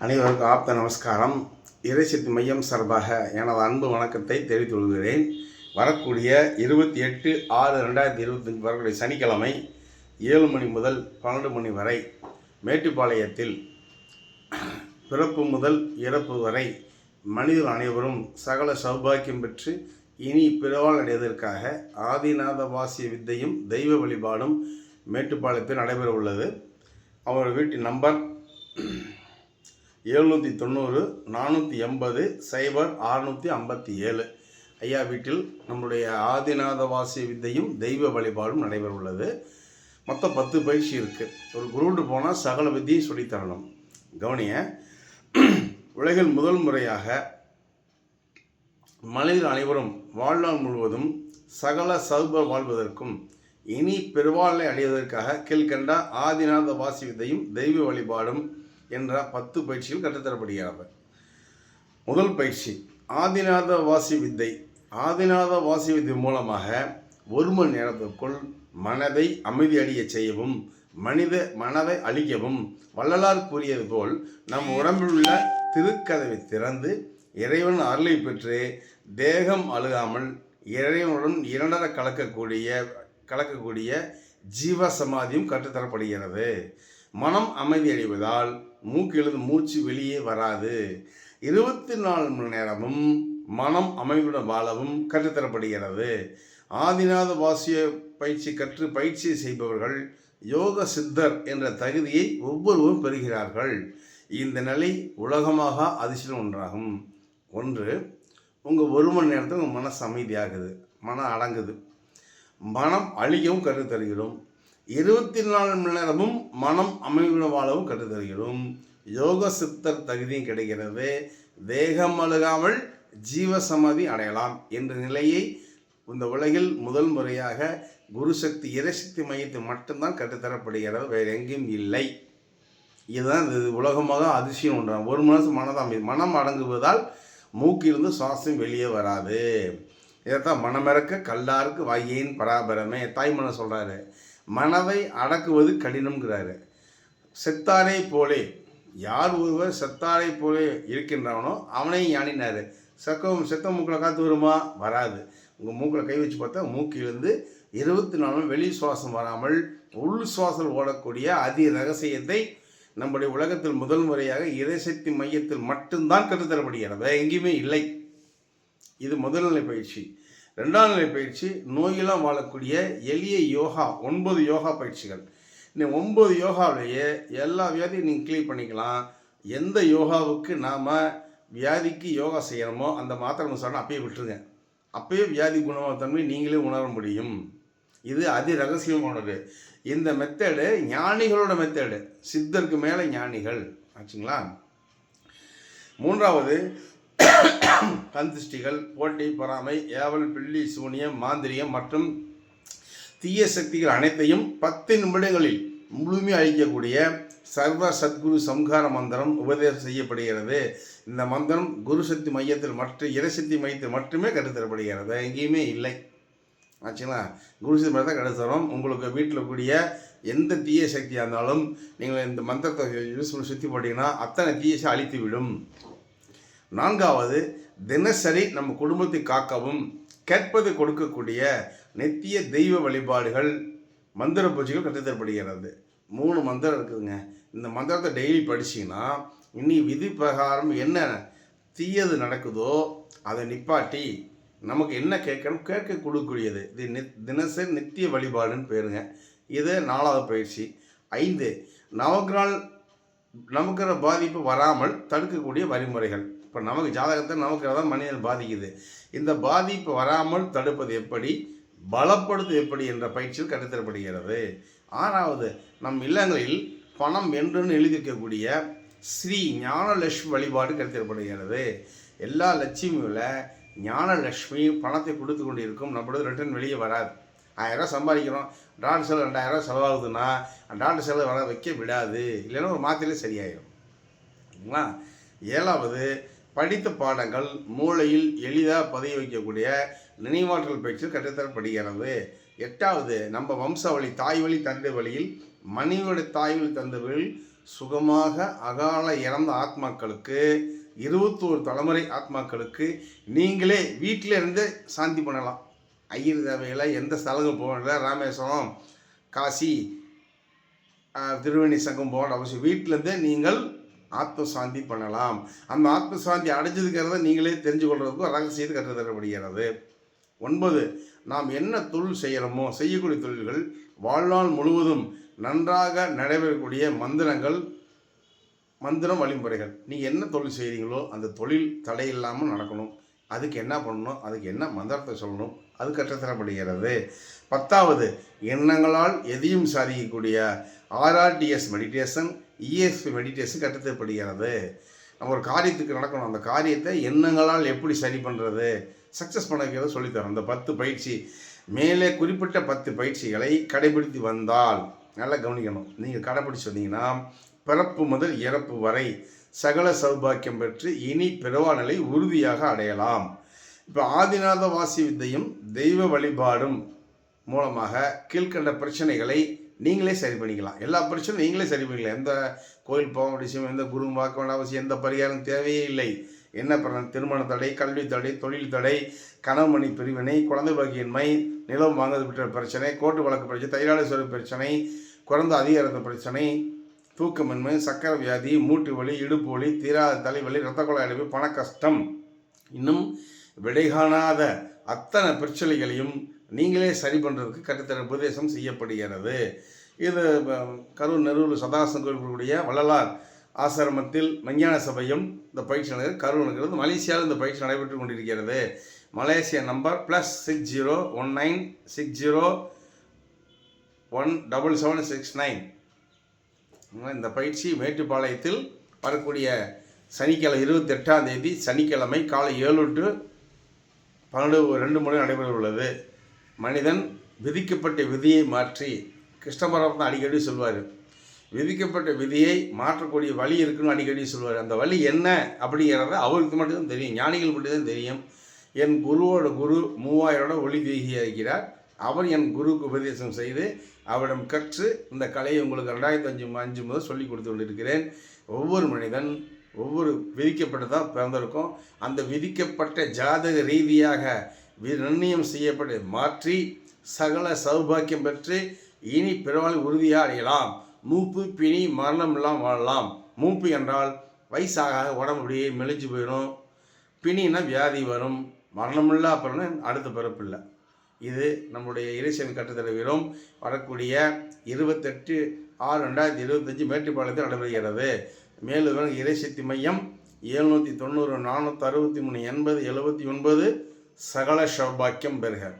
அனைவருக்கும் ஆப்த நமஸ்காரம். இறைசக்தி மையம் சார்பாக எனது அன்பு வணக்கத்தை தெரிவித்துக் கொள்கிறேன் வரக்கூடிய இருபத்தி எட்டு ஆறு ரெண்டாயிரத்தி இருபத்தஞ்சி வரக்கூடிய சனிக்கிழமை ஏழு மணி முதல் பன்னெண்டு மணி வரை மேட்டுப்பாளையத்தில் பிறப்பு முதல் இறப்பு வரை மனிதர் அனைவரும் சகல சௌபாக்கியம் பெற்று இனி பிறவால் அடைவதற்காக ஆதிநாத வாசிய வித்தையும் தெய்வ வழிபாடும் மேட்டுப்பாளையத்தில் நடைபெற உள்ளது அவர் வீட்டு நம்பர் எழுநூற்றி தொண்ணூறு நானூற்றி எண்பது சைபர் அறுநூற்றி ஐம்பத்தி ஏழு. ஐயா வீட்டில் நம்முடைய ஆதிநாத வாசி வித்தையும் தெய்வ வழிபாடும் நடைபெற உள்ளது மொத்தம் பத்து பயிற்சி இருக்குது ஒரு குருண்டு போனால் சகல வித்தியும் சொல்லித்தரணும். கவனிய உலகில் முதல் முறையாக மனிதர் அனைவரும் வாழ்நாள் முழுவதும் சகல சௌப வாழ்வதற்கும் இனி பெருவாழ்வை அடைவதற்காக கீழ்கண்ட ஆதிநாத வாசி வித்தையும் தெய்வ வழிபாடும் என்ற பத்து பயிற்சிகள் கற்றுத்தரப்படுகிறது. முதல் பயிற்சி ஆதிநாத வாசி வித்தை. ஆதிநாத வாசி வித்தை மூலமாக ஒரு மணி நேரத்திற்குள் மனதை அமைதியடைய செய்யவும் மனித மனதை அழிக்கவும் வள்ளலார் கூறியது போல் நம் உடம்பில் உள்ள திருக்கதவை திறந்து இறைவன் அருளை பெற்று தேகம் அழுகாமல் இறைவனுடன் இரண்டர கலக்கக்கூடிய கலக்கக்கூடிய ஜீவ சமாதியும் கற்றுத்தரப்படுகிறது. மனம் அமைதி அடைவதால் மூக்கிலிருந்து மூச்சு வெளியே வராது. இருபத்தி நாலு மணி நேரமும் மனம் அமைதியுடன் வாழவும் கற்றுத்தரப்படுகிறது. ஆதிநாத வாசிய பயிற்சி கற்று பயிற்சி செய்பவர்கள் யோக சித்தர் என்ற தகுதியை ஒவ்வொருவரும் பெறுகிறார்கள். இந்த நிலை உலகமாக அதிசயம் ஒன்றாகும் ஒன்று உங்கள் ஒரு மணி நேரத்தில் உங்கள் மனசு அமைதியாகுது மனம் அடங்குது. மனம் அழியவும் கற்றுத்தருகிறோம். இருபத்தி நாலு மணி நேரமும் மனம் அமைவுடன் வாழவும் கற்றுத்தருகிறோம். யோக சித்தர் தகுதியும் கிடைக்கிறது தேகம் அழுகாமல் ஜீவசமதி அடையலாம் என்ற நிலையை இந்த உலகில் முதல் முறையாக குருசக்தி இறைசக்தி மையத்தில் மட்டும்தான் கற்றுத்தரப்படுகிறது வேறு எங்கேயும் இல்லை. இதுதான் இது உலகமாக அதிசயம் ஒன்றாம். ஒரு மனசு மனதாமை. மனம் அடங்குவதால் மூக்கிலிருந்து சுவாசம் வெளியே வராது. இதைத்தான் மனமிறக்க கல்லாருக்கு வாயின் பராபரமே. தாய்மனை சொல்கிறாரு மனதை அடக்குவது கடினம்ங்கிறாரு. செத்தாரை போலே யார் ஒருவர் செத்தாரை போலே இருக்கின்றானோ அவனையும் யானினார் சக்கம் செத்த மூக்கில் காற்று வருமா? வராது. உங்கள் மூக்கில் கை வச்சு பார்த்தா மூக்கிலிருந்து இருபத்தி நாலு வெளி சுவாசம் வராமல் உள் சுவாசம் ஓடக்கூடிய அதி ரகசியத்தை நம்முடைய உலகத்தில் முதல் முறையாக இறைசக்தி மையத்தில் மட்டும்தான் கற்றுத்தரப்படுகிறது. எங்கேயுமே இல்லை. இது முதல்நிலை பயிற்சி. ரெண்டாம் நிலை பயிற்சி நோயெல்லாம் வாழக்கூடிய எளிய யோகா ஒன்பது யோகா பயிற்சிகள். இந்த ஒன்பது யோகாவிலேயே எல்லா வியாதியும் நீங்கள் கிளீன் பண்ணிக்கலாம். எந்த யோகாவுக்கு நாம் வியாதிக்கு யோகா செய்யணுமோ அந்த மாத்திரை சொன்னால் அப்பயே விட்டுருங்க. அப்பயே வியாதி குணமாக தன்மை நீங்களே உணர முடியும். இது அதி ரகசியமானது இந்த மெத்தேடு ஞானிகளோட மெத்தேடு சித்தருக்கு மேலே ஞானிகள். ஆச்சுங்களா? மூன்றாவது கந்திஷ்டிகள் போட்டி பொறாமை ஏவல் பில்லி சூனியம் மாந்திரியம் மற்றும் தீய சக்திகள் அனைத்தையும் பத்து நிமிடங்களில் முழுமையாக அழிக்கக்கூடிய சர்வ சத்குரு சம்ஹார மந்திரம் உபதேசம் செய்யப்படுகிறது. இந்த மந்திரம் குரு சக்தி மையத்தில் மற்ற இறைசக்தி மையத்தில் மட்டுமே கற்றுத்தரப்படுகிறது எங்கேயுமே இல்லை. ஆச்சுங்களா? குரு சக்தி மையத்தை கற்றுத்தரோம் உங்களுக்கு வீட்டில் கூடிய எந்த தீய சக்தியாக இருந்தாலும் நீங்கள் இந்த மந்திரத்தை யூஸ் பண்ணி சுற்றி போட்டிங்கன்னா அத்தனை தீயசை அழித்து விடும் நான்காவது தினசரி நம்ம குடும்பத்தை காக்கவும் கேட்பது கொடுக்கக்கூடிய நித்திய தெய்வ வழிபாடுகள் மந்திர பூஜைகள் கற்றுத்தரப்படுகிறது மூணு மந்திரம் இருக்குதுங்க. இந்த மந்திரத்தை டெய்லி படிச்சிங்கன்னா இனி விதி பிரகாரம் என்ன தீயது நடக்குதோ அதை நிப்பாட்டி நமக்கு என்ன கேட்கணும் கேட்க கொடுக்கக்கூடியது. இது தினசரி நித்திய வழிபாடுன்னு பேருங்க. இது நாலாவது பயிற்சி. ஐந்து நவகிரால் நமக்கு பாதிப்பு வராமல் தடுக்கக்கூடிய வழிமுறைகள். இப்போ நமக்கு ஜாதகத்தை நமக்கு தான் மனிதன் பாதிக்குது. இந்த பாதிப்பு வராமல் தடுப்பது எப்படி? பலப்படுத்து எப்படி என்ற பயிற்சியில் கற்றுத்தரப்படுகிறது ஆறாவது நம் இல்லங்களில் பணம் என்றுன்னு எழுதியிருக்கக்கூடிய ஸ்ரீ ஞானலட்சுமி வழிபாடு கருத்தப்படுகிறது எல்லா லட்சுமியில் ஞானலட்சுமி பணத்தை கொடுத்து கொண்டு இருக்கும் ரிட்டர்ன் வெளியே வராது. ஆயிரரூவா சம்பாதிக்கிறோம். டாக்டர் செலவு ரெண்டாயிரரூவா செலவாகுதுன்னா டாக்டர் செலவு வர வைக்க விடாது. இல்லைன்னா ஒரு மாத்திரையிலே சரியாயிடும் ஏழாவது படித்த பாடங்கள் மூளையில் எளிதாக பதிய வைக்கக்கூடிய நினைவாற்றல் பயிற்சி கற்றுத்தரப்படுகிறது. எட்டாவது நம்ம வம்சாவளி தாய் வழி தந்தை வழியில் மனைவியோட தாய் வழி தந்தை வழியில் சுகமாக அகால இறந்த ஆத்மாக்களுக்கு இருபத்தோரு தலைமுறை ஆத்மாக்களுக்கு நீங்களே வீட்டில் இருந்து சாந்தி பண்ணலாம். ஐயர் தேவையில் எந்த ஸ்தலங்கள் போகல ராமேஸ்வரம் காசி திருவேணி சங்கம் போகிற அவசியம். வீட்டிலேருந்தே நீங்கள் ஆத்ம சாந்தி பண்ணலாம். அந்த ஆத்ம சாந்தி அடைஞ்சதுக்கிறத நீங்களே தெரிஞ்சு கொள்றதுக்கும் ரகசியத்தை கற்றுத்தரப்படுகிறது ஒன்பது நாம் என்ன தொழில் செய்கிறோமோ செய்யக்கூடிய தொழில்கள் வாழ்நாள் முழுவதும் நன்றாக நடைபெறக்கூடிய மந்திரங்கள் மந்திரம் வழிமுறைகள். நீங்கள் என்ன தொழில் செய்கிறீங்களோ அந்த தொழில் தடை இல்லாமல் நடக்கணும். அதுக்கு என்ன பண்ணணும்? அதுக்கு என்ன மந்திரத்தை சொல்லணும்? அது கற்றுத்தரப்படுகிறது. பத்தாவது எண்ணங்களால் எதையும் சாதிக்கக்கூடிய ஆர்ஆர்டிஎஸ் மெடிடேஷன் இஎஸ்பி மெடிடேஷன் கற்றுத்தரப்படுகிறது. நம்ம ஒரு காரியத்துக்கு நடக்கணும். அந்த காரியத்தை எண்ணங்களால் எப்படி சரி பண்ணுறது சக்ஸஸ் பண்ணிக்கிறத சொல்லித்தரோம் அந்த பத்து பயிற்சி மேலே குறிப்பிட்ட பத்து பயிற்சிகளை கடைபிடித்து வந்தால் நல்லா கவனிக்கணும். நீங்கள் கடைபிடிச்சு வந்தீங்கன்னா பிறப்பு முதல் இறப்பு வரை சகல சௌபாக்கியம் பெற்று இனி பிறவாநிலை உறுதியாக அடையலாம். இப்போ ஆதிநாத வாசி வித்தையும் தெய்வ வழிபாடும் மூலமாக கீழ்கண்ட பிரச்சனைகளை நீங்களே சரி பண்ணிக்கலாம். எல்லா பிரச்சனையும் நீங்களே சரி பண்ணிக்கலாம். எந்த கோயில் போக விஷயம் எந்த குரு பார்க்க வேண்டாம் அவசியம் எந்த பரிகாரம் தேவையே இல்லை. என்ன பண்ண திருமண தடை கல்வி தடை தொழில் தடை கணவமணி பிரிவினை குழந்தை பாக்கியின்மை நிலம் வாங்குவது பெற்ற பிரச்சனை கோட்டு வழக்கு பிரச்சனை தைராளேஸ்வரர் பிரச்சனை குறைந்த அதிகாரத்த பிரச்சனை தூக்கமின்மை சக்கரை வியாதி மூட்டு வலி இடுப்பு வலி தீராத தலைவலி இரத்த குழாய் அடைவு பண கஷ்டம். இன்னும் விடைகாணாத அத்தனை பிரச்சனைகளையும் நீங்களே சரி பண்ணுறதுக்கு கட்டுத்தர உபதேசம் செய்யப்படுகிறது. இது கரூர் நெருவில் சதாசன் கோயிலுடைய வள்ளலார் ஆசிரமத்தில் விஞ்ஞான சபையும் இந்த பயிற்சி நடைபெறும் கரூர் இருக்கிறது மலேசியாவில் இந்த பயிற்சி நடைபெற்று கொண்டிருக்கிறது. Malaysia number plus six zero one nine six zero one double seven six nine இந்த பயிற்சி மேட்டுப்பாளையத்தில் வரக்கூடிய சனிக்கிழமை இருபத்தெட்டாம் தேதி சனிக்கிழமை காலை ஏழு டு பன்னெண்டு ரெண்டு மணி நடைபெற உள்ளது மனிதன் விதிக்கப்பட்ட விதியை மாற்றி கிருஷ்ணபுரம் தான் அடிக்கடி சொல்வார். விதிக்கப்பட்ட விதியை மாற்றக்கூடிய வழி இருக்குன்னு அடிக்கடி சொல்வார். அந்த வழி என்ன அப்படிங்கிறத அவருக்கு மட்டும்தான் தெரியும். ஞானிகள் மட்டும்தான் தெரியும். என் குருவோட குரு மூவாயிரோட ஒளி இருக்கிறார் அவர் என் குருவுக்கு உபதேசம் செய்து அவரிடம் கற்று இந்த கலையை உங்களுக்கு ரெண்டாயிரத்தி அஞ்சு அஞ்சு முதல் சொல்லி கொடுத்து கொண்டிருக்கிறேன். ஒவ்வொரு மனிதன் ஒவ்வொரு விதிக்கப்பட்டதாக பிறந்திருக்கும். அந்த விதிக்கப்பட்ட ஜாதக ரீதியாக வி- நிர்ணயம் செய்யப்பட்டு மாற்றி சகல சௌபாக்கியம் பெற்று இனி பிறவால் உறுதியாக அடையலாம். மூப்பு பிணி மரணம் எல்லாம் வாழலாம். மூப்பு என்றால் வயசாக உடம்பு அப்படியே மெலிஞ்சு போயிடும். பிணின்னா வியாதி வரும். மரணமில்லா பிறகு அடுத்த பிறப்பு இல்லை. இது நம்முடைய இறைசன் கட்டுத்தலைவரும் வரக்கூடிய இருபத்தெட்டு ஆறு ரெண்டாயிரத்தி இருபத்தஞ்சி மேட்டுப்பாளையத்தில் நடைபெறுகிறது. மேலும் இறைசக்தி மையம் எழுநூற்றி தொண்ணூறு நானூற்றி அறுபத்தி மூணு எண்பது எழுபத்தி ஒன்பது சகல சௌபாக்கியம் பெறுக.